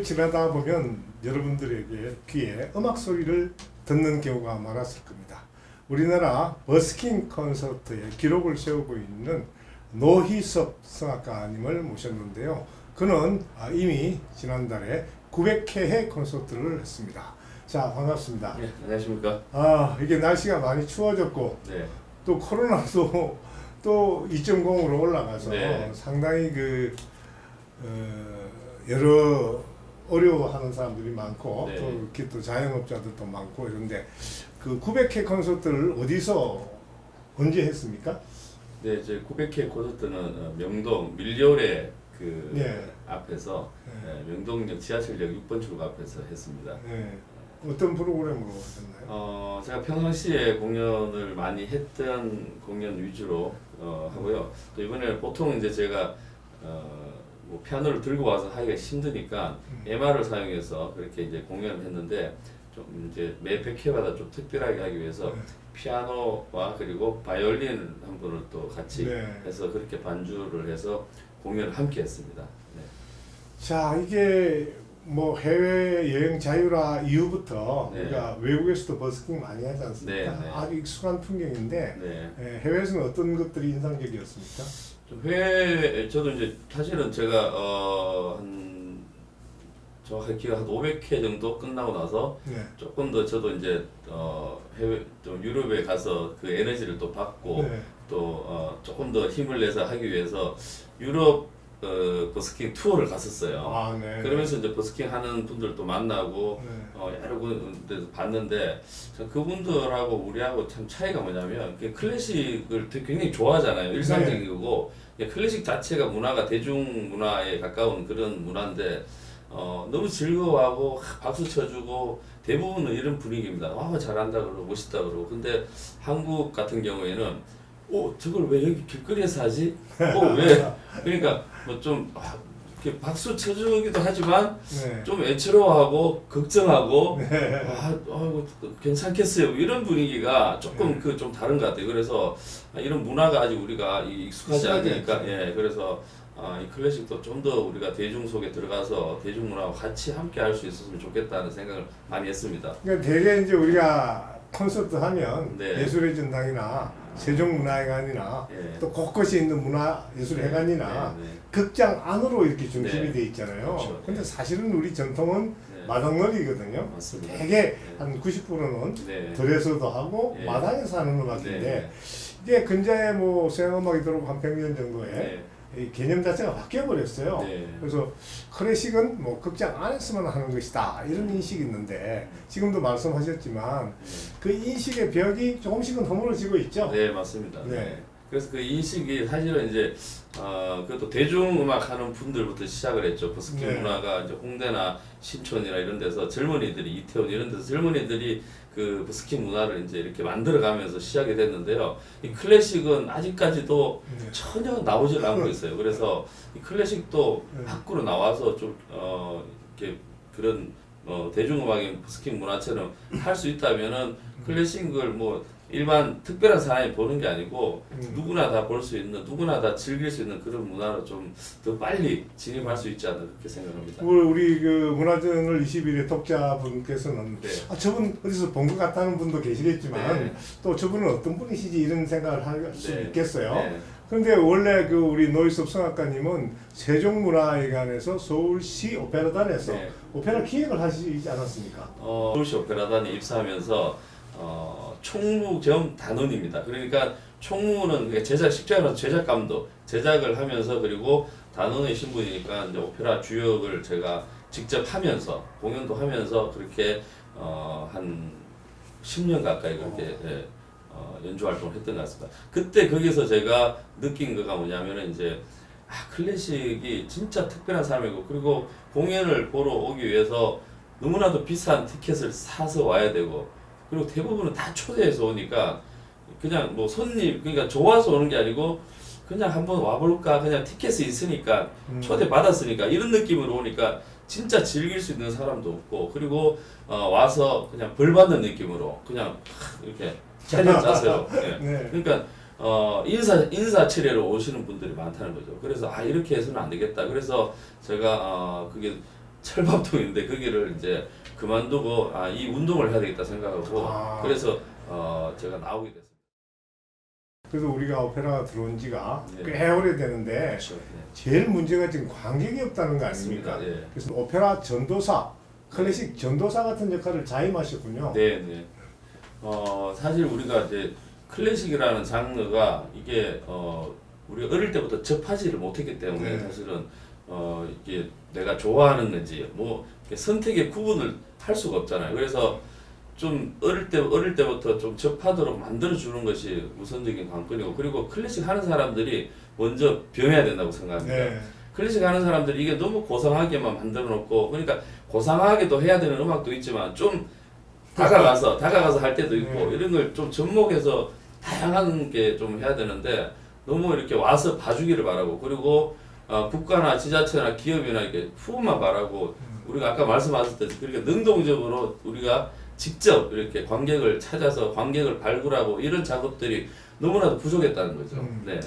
거리를 지나다 보면 여러분들에게 귀에 음악 소리를 듣는 경우가 많았을 겁니다. 우리나라 버스킹 콘서트의 기록을 세우고 있는 노희섭 성악가님을 모셨는데요. 그는 아, 이미 지난달에 900회의 콘서트를 했습니다. 자 반갑습니다. 네, 안녕하십니까. 아 이게 날씨가 많이 추워졌고 네, 또 코로나도 또 2.0으로 올라가서 네. 상당히 그 어, 여러 어려워하는 사람들이 많고 네. 또 이렇게 또 자영업자들도 많고 이런데 그 900회 콘서트를 어디서 언제 했습니까? 네 이제 900회 콘서트는 어, 명동 밀려울의 그 네. 앞에서 네. 네, 명동역 지하철역 6번 출구 앞에서 했습니다. 네. 어떤 프로그램으로 하셨나요? 어, 제가 평상시에 공연을 많이 했던 공연 위주로 어, 하고요. 또 이번에 보통 이제 제가 어, 뭐 피아노를 들고 와서 하기가 힘드니까 음. MR을 사용해서 그렇게 이제 공연을 했는데 좀 이제 매 100회마다 좀 특별하게 하기 위해서 네. 피아노와 그리고 바이올린 한 분을 또 같이 네. 해서 그렇게 반주를 해서 공연을 함께 했습니다. 네. 자 이게 뭐 해외 여행 자유화 이후부터 네. 우리가 외국에서도 버스킹 많이 하지 않습니까? 네, 네. 아주 익숙한 풍경인데 네. 예, 해외에서는 어떤 것들이 인상적이었습니까? 좀 회, 저도 이제 사실은 제가 어, 한 정확하게 기억 한 500회 정도 끝나고 나서 네. 조금 더 저도 이제 어, 해외 좀 유럽에 가서 그 에너지를 또 받고 네. 또 어, 조금 더 힘을 내서 하기 위해서 유럽 어, 버스킹 투어를 갔었어요. 아, 네. 그러면서 이제 버스킹 하는 분들도 만나고 네. 어, 여러 군데서 봤는데 참 그분들하고 우리하고 참 차이가 뭐냐면 그 클래식을 되게 굉장히 좋아하잖아요. 일상적이고 예, 클래식 자체가 문화가 대중 문화에 가까운 그런 문화인데 어, 너무 즐거워하고 하, 박수 쳐주고 대부분은 이런 분위기입니다. 와 잘한다 그러고 멋있다 그러고 근데 한국 같은 경우에는 어 저걸 왜 여기 길거리에서 하지? 어왜 그러니까 뭐좀 아, 이렇게 박수 쳐주기도 하지만 네. 좀 애처로워하고 걱정하고 네. 아, 아이고 괜찮겠어요 이런 분위기가 조금 네. 그좀 다른 것 같아요. 그래서 아, 이런 문화가 아직 우리가 이- 익숙하지 않으니까. 예 그래서 아, 이 클래식도 좀 더 우리가 대중 속에 들어가서 대중 문화와 같이 함께 할 수 있었으면 좋겠다는 생각을 많이 했습니다. 그러니까 대개 이제 우리가 콘서트 하면 네. 예술의 전당이나 세종문화회관이나 예. 또 곳곳에 있는 문화예술회관이나 네, 네, 극장 안으로 이렇게 중심이 네. 돼 있잖아요. 그렇죠. 근데 네. 사실은 우리 전통은 네. 마당놀이거든요. 맞습니다. 되게 한 90%는 네. 들에서도 하고 네. 마당에서 하는 음악인데 네. 이게 근자에 뭐 서양음악이 들어오고 한 100년 정도에 네. 이 개념 자체가 바뀌어 버렸어요. 네. 그래서 클래식은 뭐 극장 안에서만 하는 것이다 이런 인식이 있는데 지금도 말씀하셨지만 그 인식의 벽이 조금씩은 허물어지고 있죠. 네 맞습니다. 네. 네. 그래서 그 인식이 사실은 이제 어 그것도 대중음악 하는 분들부터 시작을 했죠. 버스킹 네. 문화가 이제 홍대나 신촌이나 이런 데서 젊은이들이 이태원 이런 데서 젊은이들이 그 버스킹 문화를 이제 이렇게 만들어가면서 시작이 됐는데요. 이 클래식은 아직까지도 네. 전혀 나오질 않고 있어요. 그래서 이 클래식도 네. 밖으로 나와서 좀 어 이렇게 그런 어 대중음악인 버스킹 문화처럼 할 수 있다면은 클래식을 뭐 일반 특별한 사람이 보는 게 아니고 음. 누구나 다 볼 수 있는 누구나 다 즐길 수 있는 그런 문화로 좀 더 빨리 진입할 수 있지 않나 그렇게 생각합니다. 우리, 우리 그 문화전을 21회 독자 분께서는 네. 아, 저분 어디서 본 것 같다는 분도 계시겠지만 네. 또 저분은 어떤 분이시지 이런 생각을 할 수 네. 있겠어요. 네. 그런데 원래 그 우리 노이섭 성악가님은 세종문화회관에서 서울시 오페라단에서 네. 오페라 기획을 하시지 않았습니까? 어, 서울시 오페라단에 입사하면서 어, 총무 겸 단원입니다. 그러니까 총무는 제작 식자로 제작 감독 제작을 하면서 그리고 단원의 신분이니까 이제 오페라 주역을 제가 직접 하면서 공연도 하면서 그렇게 어, 한 10년 가까이 그렇게 예, 어, 연주 활동을 했던 것 같습니다. 그때 거기서 제가 느낀 거가 뭐냐면은 이제 아, 클래식이 진짜 특별한 삶이고 그리고 공연을 보러 오기 위해서 너무나도 비싼 티켓을 사서 와야 되고 그리고 대부분은 다 초대해서 오니까 그냥 뭐 손님 그러니까 좋아서 오는 게 아니고 그냥 한번 와볼까 그냥 티켓이 있으니까 음. 초대 받았으니까 이런 느낌으로 오니까 진짜 즐길 수 있는 사람도 없고 그리고 어, 와서 그냥 벌 받는 느낌으로 그냥 하, 이렇게 차려 짜세요. 예. 네. 그러니까 어 인사 인사 치레로 오시는 분들이 많다는 거죠. 그래서 아 이렇게 해서는 안 되겠다. 그래서 제가 어 그게 철밥통인데 거기를 이제 그만두고 아 이 운동을 해야 되겠다 생각하고 아. 그래서 어 제가 나오게 됐습니다. 그래서 우리가 오페라가 들어온 지가 네. 꽤 오래되는데 그렇죠. 네. 제일 문제가 지금 관객이 없다는 거 아닙니까? 맞습니다. 예. 그래서 오페라 전도사, 클래식 전도사 같은 역할을 자임하셨군요. 네, 네. 어, 사실 우리가 이제 클래식이라는 장르가 이게 어, 우리 어릴 때부터 접하지를 못했기 때문에 네. 사실은 어, 이게 내가 좋아하는 건지 뭐 선택의 구분을 할 수가 없잖아요. 그래서 좀 어릴 때 어릴 때부터 좀 접하도록 만들어 주는 것이 우선적인 관건이고 그리고 클래식 하는 사람들이 먼저 변해야 된다고 생각합니다. 네. 클래식 하는 사람들이 이게 너무 고상하게만 만들어 놓고 그러니까 고상하게도 해야 되는 음악도 있지만 좀 다가가서 다가가서 할 때도 있고 네. 이런 걸 좀 접목해서 다양한 게 좀 해야 되는데 너무 이렇게 와서 봐주기를 바라고 그리고 어, 국가나 지자체나 기업이나 이렇게 후원만 바라고 우리가 아까 말씀하셨듯이 그렇게 능동적으로 우리가 직접 이렇게 관객을 찾아서 관객을 발굴하고 이런 작업들이 너무나도 부족했다는 거죠. 음. 네.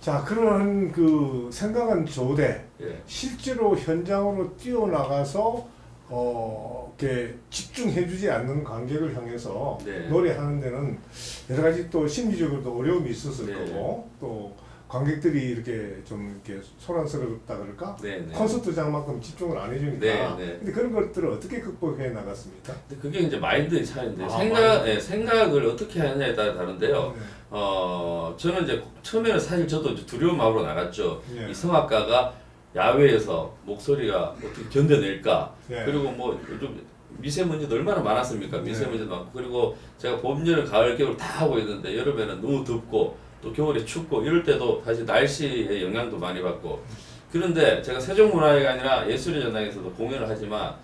자 그런 그 생각은 좋되 예. 실제로 현장으로 뛰어나가서 어, 이렇게 집중해주지 않는 관객을 향해서 네. 노래하는 데는 여러 가지 또 심리적으로도 어려움이 있었을 네. 거고 또 관객들이 이렇게 좀 이렇게 소란스럽다 그럴까 네, 네. 콘서트장만큼 집중을 안 해주니까 네, 네. 근데 그런 것들을 어떻게 극복해 나갔습니까? 근데 그게 이제 마인드의 차이인데 아, 생각 마인드. 예, 생각을 어떻게 하느냐에 따라 다른데요. 네. 어 저는 이제 처음에는 사실 저도 이제 두려운 마음으로 나갔죠. 네. 이 성악가가 야외에서 목소리가 어떻게 견뎌낼까? 네. 그리고 뭐 요즘 미세먼지도 얼마나 많았습니까? 네. 미세먼지도 많고 그리고 제가 봄, 여름, 가을, 겨울 다 하고 있는데 여름에는 너무 덥고 또 겨울에 춥고 이럴 때도 사실 날씨의 영향도 많이 받고 그런데 제가 세종문화회관이나 예술의 전당에서도 공연을 하지만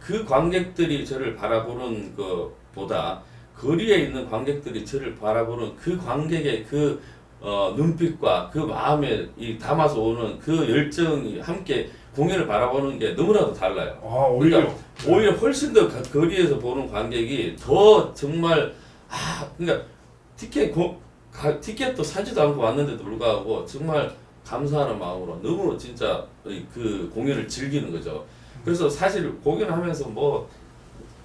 그 관객들이 저를 바라보는 것보다 거리에 있는 관객들이 저를 바라보는 그 관객의 그 어, 눈빛과 그 마음에 이 담아서 오는 그 열정이 함께 공연을 바라보는 게 너무나도 달라요. 아 오히려 그러니까 오히려 훨씬 더 가- 거리에서 보는 관객이 더 정말 아 그러니까 티켓 고, 가, 티켓도 사지도 않고 왔는데도 불구하고 정말 감사하는 마음으로 너무 진짜 이- 그 공연을 즐기는 거죠. 그래서 사실 공연하면서 뭐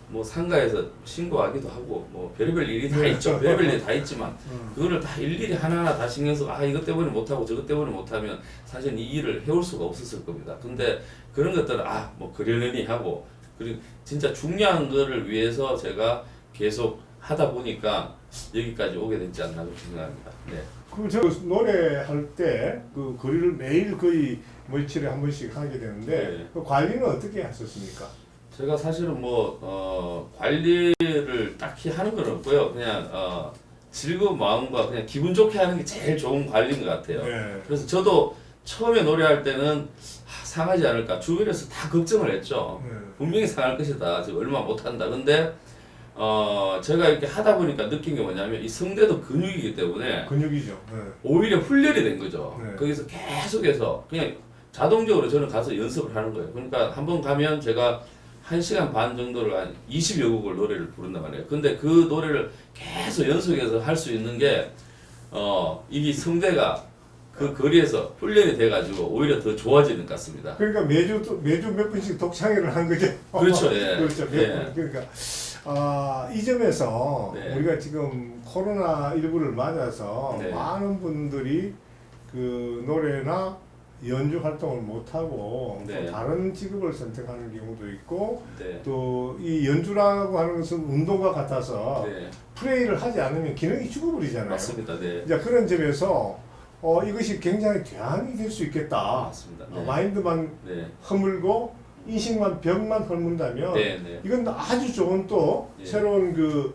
뭐 상가에서 신고하기도 하고 뭐 별의별 일이 다 네. 있죠. 별의별 일이 다 있지만 음. 그거를 다 일일이 하나하나 다 신경 써서 아 이것 때문에 못하고 저것 때문에 못하면 사실 이 일을 해올 수가 없었을 겁니다. 근데 그런 것들은 아 뭐 그러려니 하고 그리고 진짜 중요한 거를 위해서 제가 계속 하다 보니까 여기까지 오게 됐지 않나 그렇게 생각합니다. 네. 그 저 노래할 때 그 거리를 매일 거의 며칠에 한 번씩 하게 되는데 네. 그 관리는 어떻게 하셨습니까? 제가 사실은 뭐 어, 관리를 딱히 하는 건 없고요. 그냥 어, 즐거운 마음과 그냥 기분 좋게 하는 게 제일 좋은 관리인 것 같아요. 네. 그래서 저도 처음에 노래할 때는 아, 상하지 않을까 주변에서 다 걱정을 했죠. 네. 분명히 상할 것이다. 지금 얼마 못한다. 근데 어 제가 이렇게 하다 보니까 느낀 게 뭐냐면 이 성대도 근육이기 때문에 근육이죠. 네. 오히려 훈련이 된 거죠. 네. 거기서 계속해서 그냥 자동적으로 저는 가서 연습을 하는 거예요. 그러니까 한 번 가면 제가 1시간 반 정도를 한 20여 곡을 노래를 부른단 말이에요. 근데 그 노래를 계속 연속해서 할 수 있는 게 어, 이게 성대가 그 거리에서 훈련이 돼가지고 오히려 더 좋아지는 것 같습니다. 그러니까 매주 또- 매주 몇 분씩 독창회를 한 거죠. 그렇죠, 예. 그렇죠. 몇 예. 분. 그러니까 아, 이 점에서 네. 우리가 지금 코로나 19를 맞아서 네. 많은 분들이 그 노래나 연주 활동을 못 하고 네. 또 다른 직업을 선택하는 경우도 있고 네. 또 이 연주라고 하는 것은 운동과 같아서 네. 플레이를 하지 않으면 기능이 죽어버리잖아요. 맞습니다. 네. 이제 그런 점에서 어, 이것이 굉장히 대안이 될 수 있겠다. 맞습니다. 어, 네. 마인드만 네. 허물고 인식만 벽만 허문다면 네. 네. 이건 아주 좋은 또 예. 새로운 그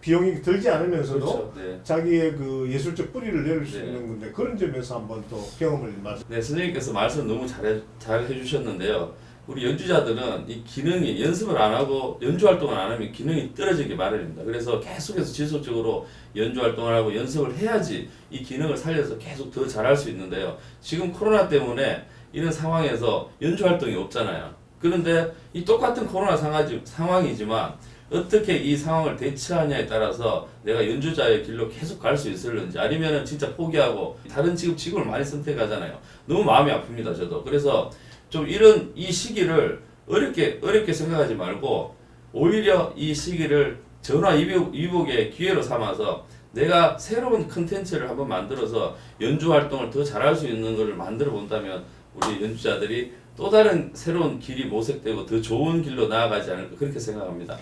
비용이 들지 않으면서도 그렇죠. 네. 자기의 그 예술적 뿌리를 내릴 수 네. 있는 건데 그런 점에서 한번 또 경험을 말씀. 네, 선생님께서 말씀 너무 잘해, 잘 해주셨는데요. 우리 연주자들은 이 기능이 연습을 안 하고 연주 활동을 안 하면 기능이 떨어지기 마련입니다. 그래서 계속해서 지속적으로 연주 활동을 하고 연습을 해야지 이 기능을 살려서 계속 더 잘할 수 있는데요. 지금 코로나 때문에 이런 상황에서 연주 활동이 없잖아요. 그런데 이 똑같은 코로나 상하지, 상황이지만 어떻게 이 상황을 대처하냐에 따라서 내가 연주자의 길로 계속 갈 수 있을는지 아니면은 진짜 포기하고 다른 직업 직업을 많이 선택하잖아요. 너무 마음이 아픕니다 저도. 그래서 좀 이런 이 시기를 어렵게 어렵게 생각하지 말고 오히려 이 시기를 전화 이복, 이복의 기회로 삼아서 내가 새로운 컨텐츠를 한번 만들어서 연주 활동을 더 잘할 수 있는 것을 만들어 본다면 우리 연주자들이 또 다른 새로운 길이 모색되고 더 좋은 길로 나아가지 않을까 그렇게 생각합니다.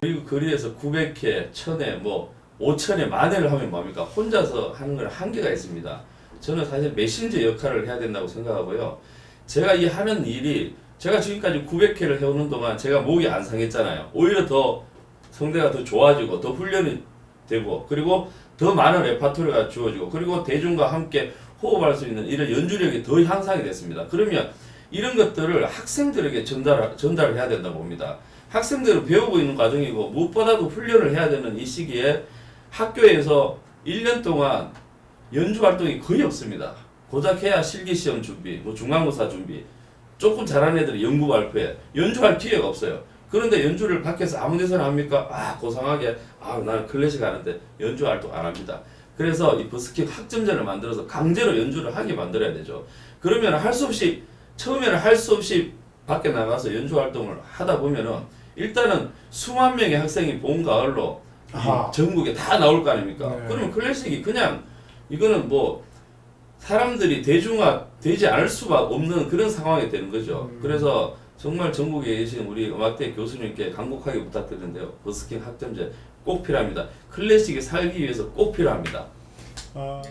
그리고 거리에서 900회, 1000회, 뭐 5000회, 만회를 하면 뭡니까? 혼자서 하는 건 한계가 있습니다. 저는 사실 메신저 역할을 해야 된다고 생각하고요. 제가 이 하는 일이 제가 지금까지 900회를 해오는 동안 제가 목이 안 상했잖아요. 오히려 더 성대가 더 좋아지고 더 훈련이 되고 그리고 더 많은 레파토리가 주어지고 그리고 대중과 함께 호흡할 수 있는 이런 연주력이 더 향상이 됐습니다. 그러면 이런 것들을 학생들에게 전달 전달을 해야 된다고 봅니다. 학생들은 배우고 있는 과정이고 무엇보다도 훈련을 해야 되는 이 시기에 학교에서 1년 동안 연주 활동이 거의 없습니다. 고작 해야 실기 시험 준비, 뭐 중간고사 준비, 조금 잘하는 애들이 연구 발표에 연주할 기회가 없어요. 그런데 연주를 밖에서 아무 데서나 합니까? 아 고상하게 아 나는 클래식 하는데 연주 활동 안 합니다. 그래서 이 버스킹 학점제를 만들어서 강제로 연주를 하게 만들어야 되죠. 그러면 할 수 없이 처음에는 할 수 없이 밖에 나가서 연주 활동을 하다 보면은 일단은 수만 명의 학생이 봄 가을로 이 아하. 전국에 다 나올 거 아닙니까? 네. 그러면 클래식이 그냥 이거는 뭐 사람들이 대중화 되지 않을 수밖에 없는 그런 상황이 되는 거죠. 음. 그래서 정말 전국에 계신 우리 음악대 교수님께 간곡하게 부탁드리는데요. 버스킹 학점제 꼭 필요합니다. 클래식이 살기 위해서 꼭 필요합니다. 어,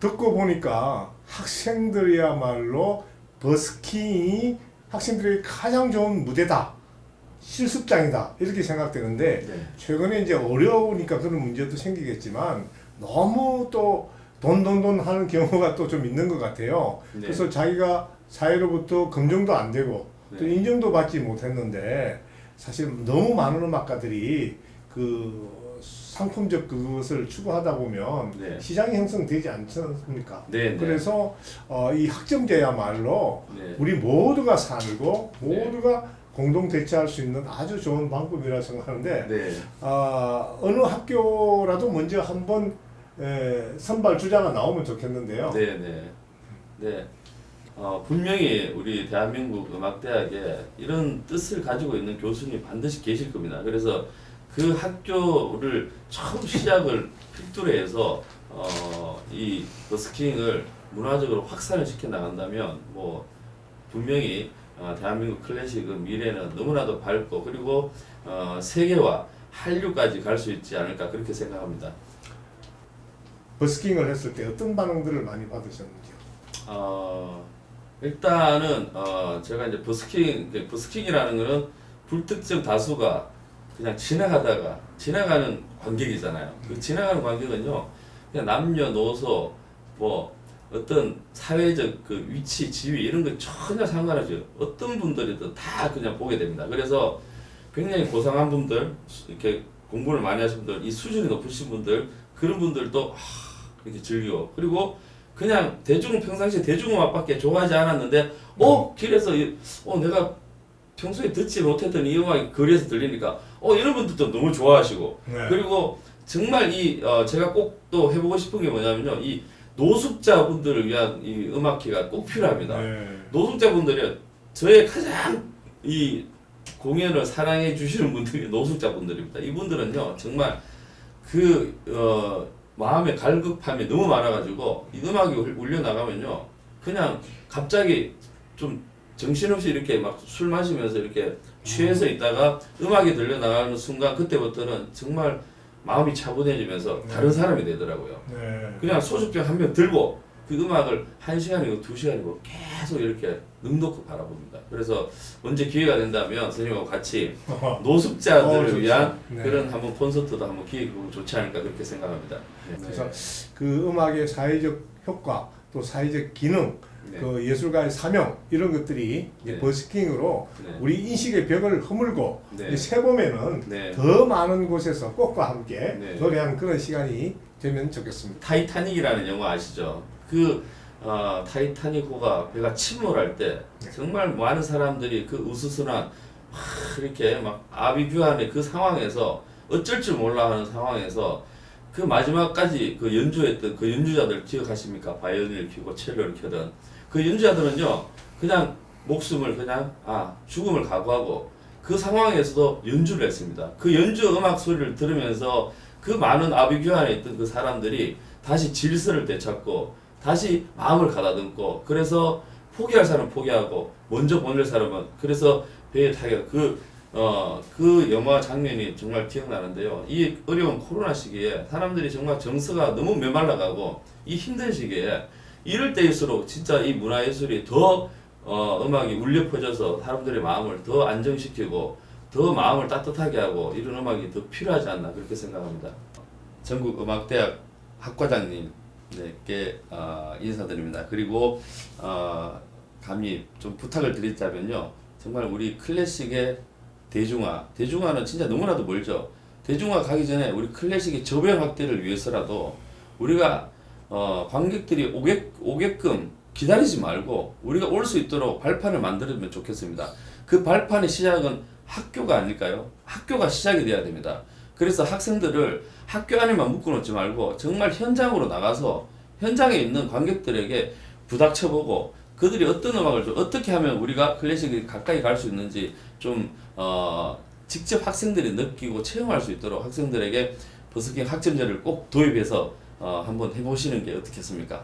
듣고 보니까 학생들이야말로 버스킹이 학생들에게 가장 좋은 무대다. 실습장이다. 이렇게 생각되는데 네. 최근에 이제 어려우니까 그런 문제도 생기겠지만 너무 또 돈돈돈 하는 경우가 또 좀 있는 것 같아요. 네. 그래서 자기가 사회로부터 검증도 안 되고 또 네. 인정도 받지 못했는데 사실 너무 많은 음악가들이 그 상품적 그것을 추구하다 보면 네. 시장이 형성되지 않지 않습니까? 네, 네. 그래서 어, 이 학점제야말로 네. 우리 모두가 살고 네. 모두가 공동 대처할 수 있는 아주 좋은 방법이라 생각하는데 네. 아, 어느 학교라도 먼저 한번 에, 선발 주자가 나오면 좋겠는데요. 네, 네. 네. 어, 분명히 우리 대한민국 음악대학에 이런 뜻을 가지고 있는 교수님 반드시 계실 겁니다. 그래서 그 학교를 처음 시작을 필두로 해서 어, 이 버스킹을 문화적으로 확산을 시켜 나간다면 뭐 분명히 어, 대한민국 클래식은 미래는 너무나도 밝고 그리고 어, 세계와 한류까지 갈 수 있지 않을까 그렇게 생각합니다. 버스킹을 했을 때 어떤 반응들을 많이 받으셨는지요? 어, 일단은 어, 제가 이제 버스킹 버스킹이라는 거는 불특정 다수가 그냥 지나가다가 지나가는 관객이잖아요. 그 지나가는 관객은요, 그냥 남녀노소 뭐 어떤 사회적 그 위치, 지위 이런 거 전혀 상관없이 어떤 분들이든 다 그냥 보게 됩니다. 그래서 굉장히 고상한 분들, 이렇게 공부를 많이 하신 분들, 이 수준이 높으신 분들 그런 분들도 하, 이렇게 즐기고 그리고 그냥 대중 평상시에 대중음악밖에 좋아하지 않았는데 어 길에서 이- 어 내가 평소에 듣지 못했던 이 음악이 거리에서 들리니까 어 이런 분들도 너무 좋아하시고 네. 그리고 정말 이 어, 제가 꼭 또 해보고 싶은 게 뭐냐면요 이 노숙자분들을 위한 이 음악회가 꼭 필요합니다. 네. 노숙자분들이 저의 가장 이 공연을 사랑해 주시는 분들이 노숙자분들입니다. 이분들은요 정말 그 어, 마음의 갈급함이 너무 많아가지고 이 음악이 울- 울려 나가면요 그냥 갑자기 좀 정신없이 이렇게 막 술 마시면서 이렇게 취해서 있다가 음악이 들려 나가는 순간 그때부터는 정말 마음이 차분해지면서 다른 사람이 되더라고요. 네. 그냥 소주병 한 병 들고 그 음악을 한 시간이고 두 시간이고 계속 이렇게 능놓고 바라봅니다. 그래서 언제 기회가 된다면 선생님하고 같이 어, 노숙자들을 좋죠. 위한 네. 그런 한번 콘서트도 한번 기획해보면 좋지 않을까 그렇게 생각합니다. 네. 그래서 그 음악의 사회적 효과 또 사회적 기능 네. 그 예술가의 사명 이런 것들이 네. 버스킹으로 네. 우리 인식의 벽을 허물고 네. 새 봄에는 네. 더 많은 곳에서 꽃과 함께 네. 노래하는 그런 시간이 되면 좋겠습니다. 타이타닉이라는 영화 아시죠? 그 어, 타이타닉호가 배가 침몰할 때 네. 정말 많은 사람들이 그 우스순한 막 이렇게 막 아비규환의 그 상황에서 어쩔 줄 몰라 하는 상황에서 그 마지막까지 그 연주했던 그 연주자들 기억하십니까? 바이올린을 켜고 첼로를 켜던 그 연주자들은요 그냥 목숨을 그냥 아 죽음을 각오하고 그 상황에서도 연주를 했습니다. 그 연주 음악 소리를 들으면서 그 많은 아비규 안에 있던 그 사람들이 다시 질서를 되찾고 다시 마음을 가다듬고 그래서 포기할 사람은 포기하고 먼저 보낼 사람은 그래서 배에 타게 그 어, 그 영화 장면이 정말 기억나는데요. 이 어려운 코로나 시기에 사람들이 정말 정서가 너무 메말라가고 이 힘든 시기에 이럴 때일수록 진짜 이 문화예술이 더 어, 음악이 울려 퍼져서 사람들의 마음을 더 안정시키고 더 마음을 따뜻하게 하고 이런 음악이 더 필요하지 않나 그렇게 생각합니다. 전국 음악대학 학과장님께 어, 인사드립니다. 그리고 어, 감히 좀 부탁을 드리자면요. 정말 우리 클래식의 대중화, 대중화는 진짜 너무나도 멀죠. 대중화 가기 전에 우리 클래식의 저변 확대를 위해서라도 우리가 어, 관객들이 오게, 오게끔 기다리지 말고 우리가 올 수 있도록 발판을 만들면 좋겠습니다. 그 발판의 시작은 학교가 아닐까요? 학교가 시작이 돼야 됩니다. 그래서 학생들을 학교 안에만 묶어놓지 말고 정말 현장으로 나가서 현장에 있는 관객들에게 부닥쳐보고 그들이 어떤 음악을 좀 어떻게 하면 우리가 클래식이 가까이 갈 수 있는지 좀 어, 직접 학생들이 느끼고 체험할 수 있도록 학생들에게 버스킹 학점제를 꼭 도입해서 어, 한번 해보시는 게 어떻겠습니까?